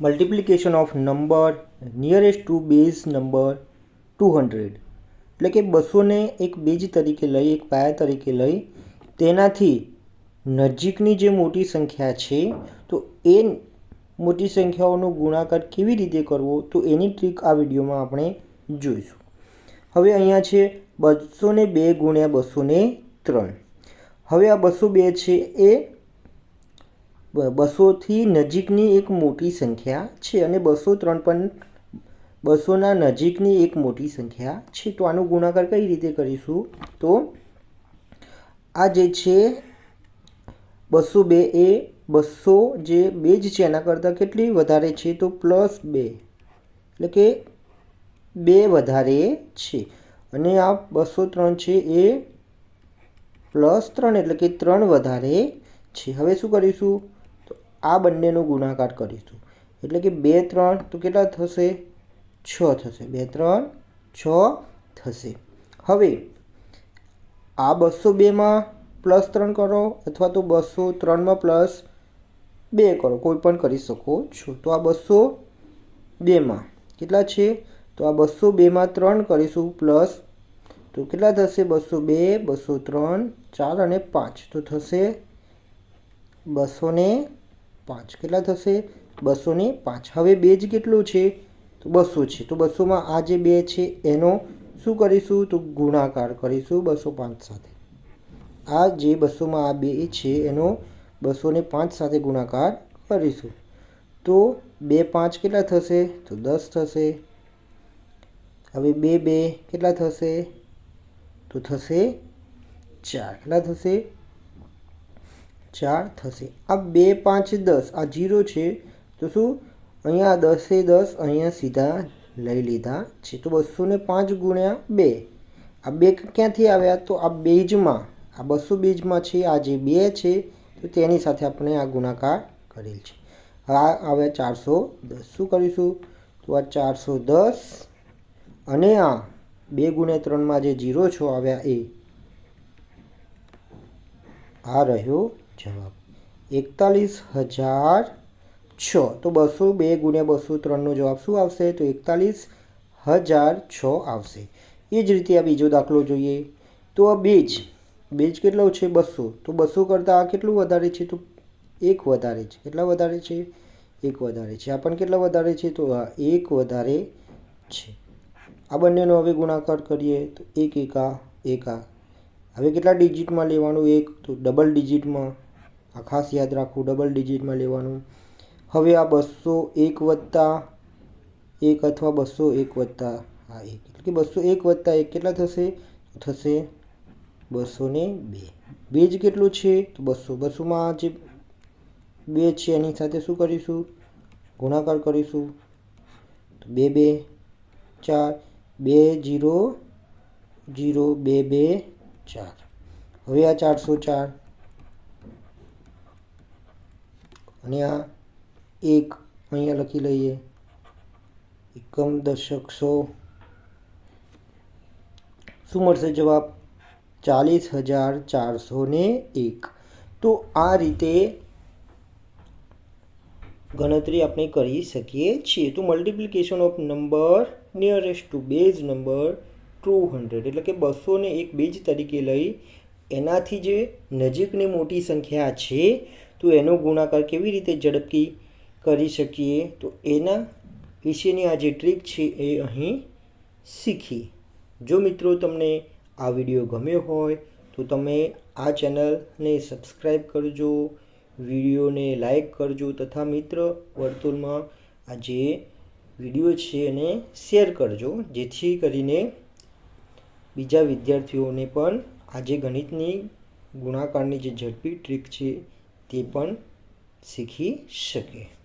Multiplication of number nearest to base number two hundred એટલે કે બસોને એક બેજ તરીકે લઈ, એક પાયા તરીકે લઈ, તેનાથી નજીકની જે મોટી સંખ્યા છે, તો એ મોટી સંખ્યાઓનો ગુણાકાર કેવી રીતે કરવો, તો એની ટ્રીક આ વિડીયોમાં આપણે જોઈશું. હવે અહીંયા છે બસો બે ગુણ્યા બસો ત્રણ. હવે આ બસો બે છે એ બસોથી નજીકની એક મોટી સંખ્યા છે અને બસો ત્રણ પણ બસોના નજીકની એક મોટી સંખ્યા છે. તો આનો ગુણાકાર કઈ રીતે કરીશું? તો આ જે છે, બસો બે એ બસો જે બે જ છે, એના કરતાં કેટલી વધારે છે? તો પ્લસ બે, એટલે કે બે વધારે છે. અને આ બસો ત્રણ છે એ પ્લસ ત્રણ, એટલે કે ત્રણ વધારે છે. હવે શું કરીશું? આ બંનેનો ગુણાકાર કરીશું. એટલે કે બે, ત્રણ, તો કેટલા થશે? છ થશે. બે, ત્રણ, છ થશે. હવે, આ બસો બેમાં પ્લસ ત્રણ કરો અથવા તો બસો ત્રણમાં પ્લસ બે કરો. કોઈ પણ કરી શકો છો. તો આ બસો બેમાં કેટલા છે? તો આ બસો બેમાં ત્રણ કરીશું પ્લસ. તો કેટલા થશે? બસો બે, બસો ત્રણ, ચાર અને પાંચ. તો થશે બસો ને પાંચ કેટલા થશે? બસો ને પાંચ. હવે બેજ કેટલું છે? તો બસો છે. તો બસોમાં આ જે બે છે, એનો શું કરીશું? તો ગુણાકાર કરીશું બસો પાંચ સાથે. આ જે બસોમાં આ બે છે, એનો બસો ને પાંચ સાથે ગુણાકાર કરીશું. તો બે પાંચ કેટલા થશે? તો દસ થશે. હવે બે બે કેટલા થશે? તો થશે ચાર. કેટલા થશે? ચાર થશે. આ બે પાંચ દસ, આ જીરો છે, તો શું? અહીંયા દસે દસ, અહીંયા સીધા લઈ લીધા છે. તો બસો ને પાંચ ગુણ્યા બે. આ બે ક્યાંથી આવ્યા? તો આ બેજમાં, આ બસો બેજમાં છે, આ જે બે છે, તો તેની સાથે આપણે આ ગુણાકાર કરેલ છે. આ આવે ચારસો દસ. શું કરીશું? તો આ ચારસો દસ અને આ બે ગુણ્યા ત્રણમાં જે જીરો છો, આવ્યા એ. આ રહ્યો જવાબ. એકતાલીસ હજાર છ. તો બસો બે ગુણ્યા બસો ત્રણનો જવાબ શું આવશે? તો એકતાલીસ હજાર છ આવશે. એ જ રીતે આ બીજો દાખલો જોઈએ. તો આ બેજ બેજ કેટલો છે? બસો. તો બસો કરતાં આ કેટલું વધારે છે? તો એક વધારે છે. કેટલા વધારે છે? એક વધારે છે. આ પણ કેટલા વધારે છે? તો આ એક વધારે છે. આ બંનેનો હવે ગુણાકાર કરીએ તો એક એકા એકા. હવે કેટલા ડિજિટમાં લેવાનું? એક. તો ડબલ ડિજિટમાં આ ખાસ યાદ રાખવું ડબલ ડિજિટમાં લેવાનું. હવે આ બસો એક વત્તા એક અથવા બસો એક વત્તા આ એક. એટલે કે બસો એક વત્તા એક કેટલા થશે? થશે બસો ને બે. જ કેટલું છે? તો બસો. બસોમાં જે બે છે, એની સાથે શું કરીશું? ગુણાકાર કરીશું. તો બે બે, ચાર. બે, જીરો જીરો, બે બે, ચાર. હવે આ ચારસો ચાર. અને આ એક અહીંયા લખી લઈએ. એકમ દશક સો. શું મળશે જવાબ? ચાલીસ હજાર ચારસો ને એક. તો આ રીતે ગણતરી આપણે કરી શકીએ છીએ. તો multiplication of number nearest to base number two hundred એટલે કે બસોને એક બેજ તરીકે લઈ, એનાથી જે નજીકની મોટી સંખ્યા છે તો એનો ગુણાકાર કેવી રીતે ઝડપથી કરી શકીએ? તો એના વિશેની આ જે ટ્રીક છે એ અહીં શીખી. જો મિત્રો તમને આ વીડિયો ગમ્યો હોય, તો તમે આ ચેનલને સબસ્ક્રાઈબ કરજો, વિડીયોને લાઈક કરજો તથા મિત્ર વર્તુળમાં આ જે વીડિયો છે એને શેર કરજો, જેથી કરીને બીજા વિદ્યાર્થીઓને પણ આજે ગણિતની ગુણાકારની જે ઝડપી ટ્રીક છે તે પણ શીખી શકે.